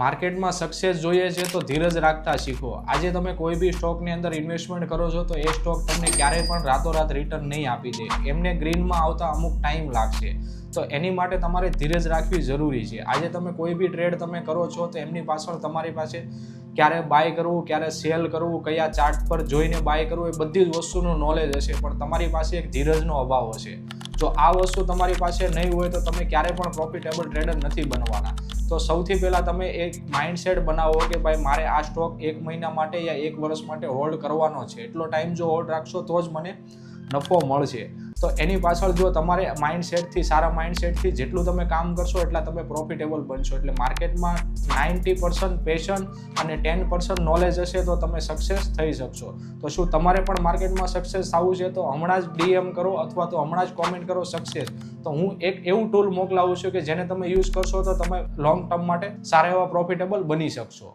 માર્કેટમાં સક્સેસ જોઈએ છે તો ધીરજ રાખતા શીખો. આજે તમે કોઈ બી સ્ટોકની અંદર ઇન્વેસ્ટમેન્ટ કરો છો તો એ સ્ટોક તમને ક્યારેય પણ રાતોરાત રિટર્ન નહીં આપી દે. એમને ગ્રીનમાં આવતા અમુક ટાઈમ લાગશે. તો એની માટે તમારે ધીરજ રાખવી જરૂરી છે. આજે તમે કોઈ બી ટ્રેડ તમે કરો છો તો એમની પાછળ તમારી પાસે ક્યારે બાય કરવું, ક્યારે સેલ કરવું, કયા ચાર્ટ પર જોઈને બાય કરવું એ બધી જ વસ્તુનું નોલેજ હશે, પણ તમારી પાસે એક ધીરજનો અભાવ હશે. જો આ વસ્તુ તમારી પાસે નહીં હોય તો તમે ક્યારે પણ પ્રોફિટેબલ ટ્રેડર નથી બનવાના. તો સૌથી પહેલાં તમે એક માઇન્ડસેટ બનાવો કે ભાઈ મારે આ સ્ટોક એક મહિના માટે યા એક વર્ષ માટે હોલ્ડ કરવાનો છે. એટલો ટાઈમ જો હોલ્ડ રાખશો તો જ મને નફો મળશે. તો એની પાછળ જો તમારે માઇન્ડસેટથી સારા માઇન્ડસેટથી જેટલું તમે કામ કરશો એટલા તમે પ્રોફિટેબલ બનશો. એટલે માર્કેટમાં નાઇન્ટી પર્સન્ટ પેશન અને ટેન પર્સન્ટ નોલેજ હશે તો તમે સક્સેસ થઈ શકશો. તો શું તમારે પણ માર્કેટમાં સક્સેસ થવું છે તો હમણાં જ ડીએમ કરો અથવા તો હમણાં જ કોમેન્ટ કરો સક્સેસ તો હું એક એવું ટૂલ મોકલાવું છું કે જેને તમે યુઝ કરશો તો તમે લોંગ ટર્મ માટે સારા એવા પ્રોફિટેબલ બની શકશો.